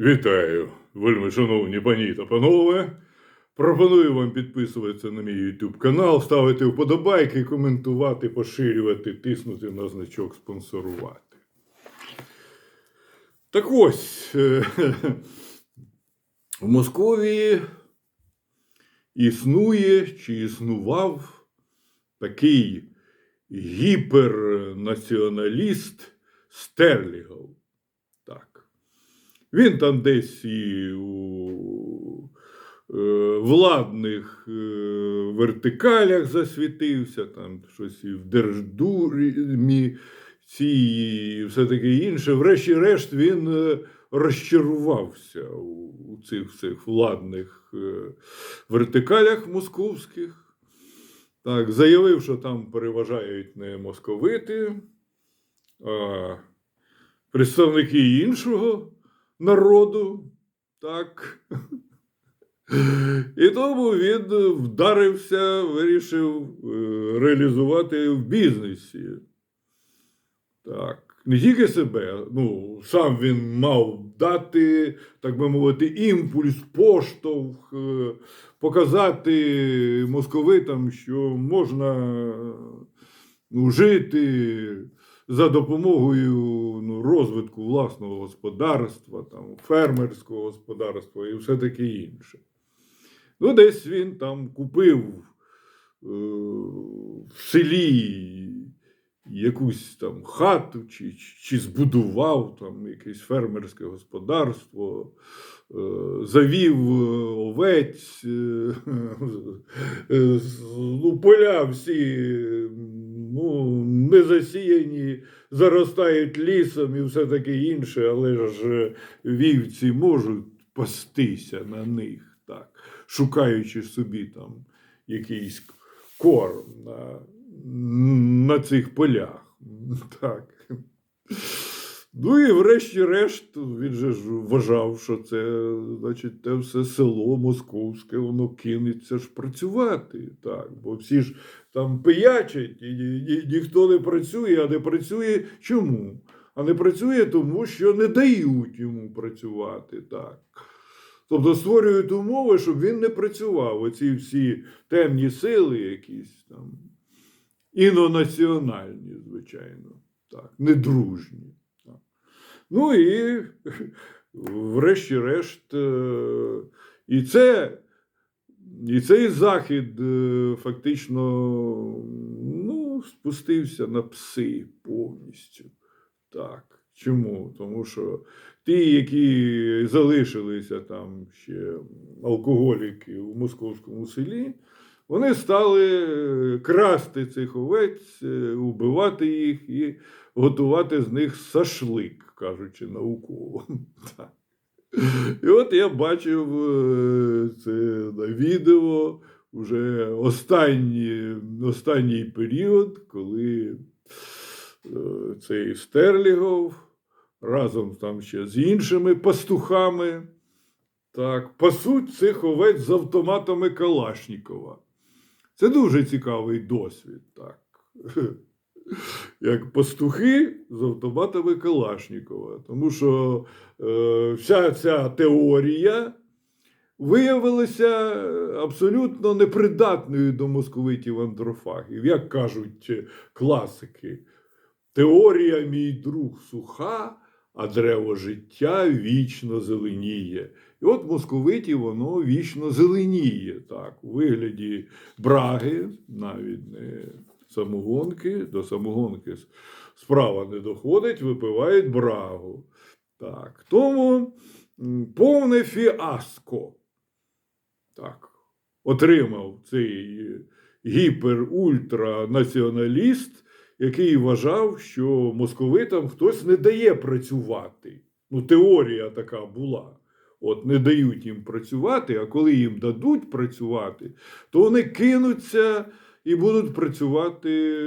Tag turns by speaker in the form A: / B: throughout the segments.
A: Вітаю, вельми шановні пані та панове. Пропоную вам підписуватися на мій YouTube канал, ставити вподобайки, коментувати, поширювати, тиснути на значок спонсорувати. Так ось е, в Московії існує чи існував такий гіпернаціоналіст Стерлігов. Він там десь і у е, владних е, вертикалях засвітився, там щось і в Держдумі, ці і все таке інше. Врешті-решт він е, розчарувався у, цих всіх владних вертикалях московських. Так, заявив, що там переважають не московити, а представники іншого народу. Так. І тому він вдарився, вирішив е, реалізувати в бізнесі. Так. Не тільки себе, ну, сам він мав дати, так би мовити, імпульс, поштовх, е, показати московитам, що можна ну, жити за допомогою ну, розвитку власного господарства, там, фермерського господарства і все таке інше. Ну, десь він там купив е, в селі якусь там хату, чи, чи збудував там якесь фермерське господарство, е, завів е, овець, е, е, ну, поля всі ну, не засіяні, заростають лісом і все таке інше, але ж вівці можуть пастися на них, так, шукаючи собі там якийсь корм на, на цих полях. Так. Ну і врешті-решт, він же ж вважав, що це, значить, те все село московське, воно кинеться ж працювати. Так, бо всі ж там пиячать, і, ні- ні- ніхто не працює, а не працює чому? А не працює тому, що не дають йому працювати. Так. Тобто створюють умови, щоб він не працював. Оці всі темні сили, якісь там, інонаціональні, звичайно, так, недружні. Ну і врешті-решт, е, і це. І цей захід е, фактично ну, спустився на пси повністю. Так. Чому? Тому що ті, які залишилися там ще алкоголіки у московському селі, вони стали е, красти цих овець, е, убивати їх і готувати з них сашлик, кажучи науково. І от я бачив е, це відео вже останній, останній період, коли цей Стерлігов разом там ще з іншими пастухами так, пасуть цих овець з автоматами Калашнікова. Це дуже цікавий досвід. так. Як пастухи з автоматами Калашнікова. Тому що е, вся ця теорія виявилася абсолютно непридатною до московитів андрофагів. Як кажуть класики, теорія, мій друг, суха, а древо життя вічно зеленіє. І от московиті воно вічно зеленіє, так, у вигляді браги, навіть не самогонки, до самогонки справа не доходить, випивають брагу. Так, тому повне фіаско. Так, отримав цей гіпер-ультранаціоналіст, який вважав, що московитам хтось не дає працювати. Ну, теорія така була. От не дають їм працювати, а коли їм дадуть працювати, то вони кинуться і будуть працювати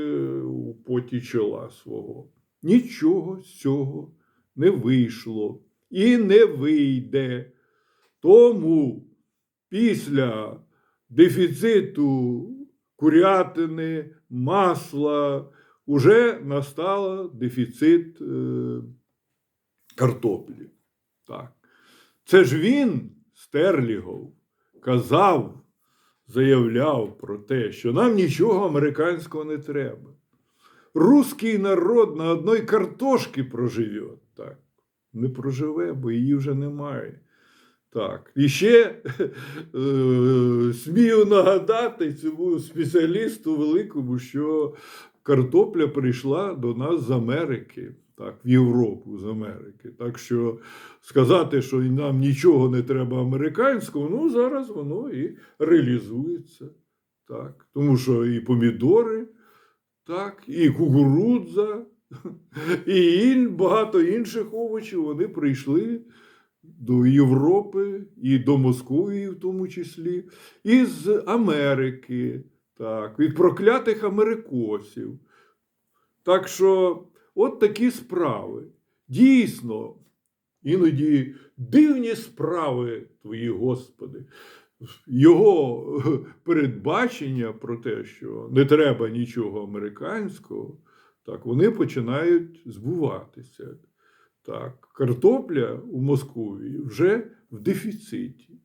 A: у поті чола свого. Нічого з цього не вийшло і не вийде. Тому після дефіциту курятини, масла уже настав дефіцит е, картоплі. Так. Це ж він, Стерлігов, казав, заявляв про те, що нам нічого американського не треба. Руський народ на одній картошці проживе. Так, не проживе, бо її вже немає. Так. І ще е, смію нагадати цьому спеціалісту великому, що картопля прийшла до нас з Америки, так, в Європу з Америки. Так що сказати, що нам нічого не треба американського, ну зараз воно і реалізується. Так. Тому що і помідори, так, і кукурудза, і багато інших овочів вони прийшли до Європи і до Московії, в тому числі, із Америки, так, від проклятих америкосів. Так що, от такі справи. Дійсно, іноді дивні справи твої, Господи. Його передбачення про те, що не треба нічого американського, так, вони починають збуватися. Так, картопля у Московії вже в дефіциті.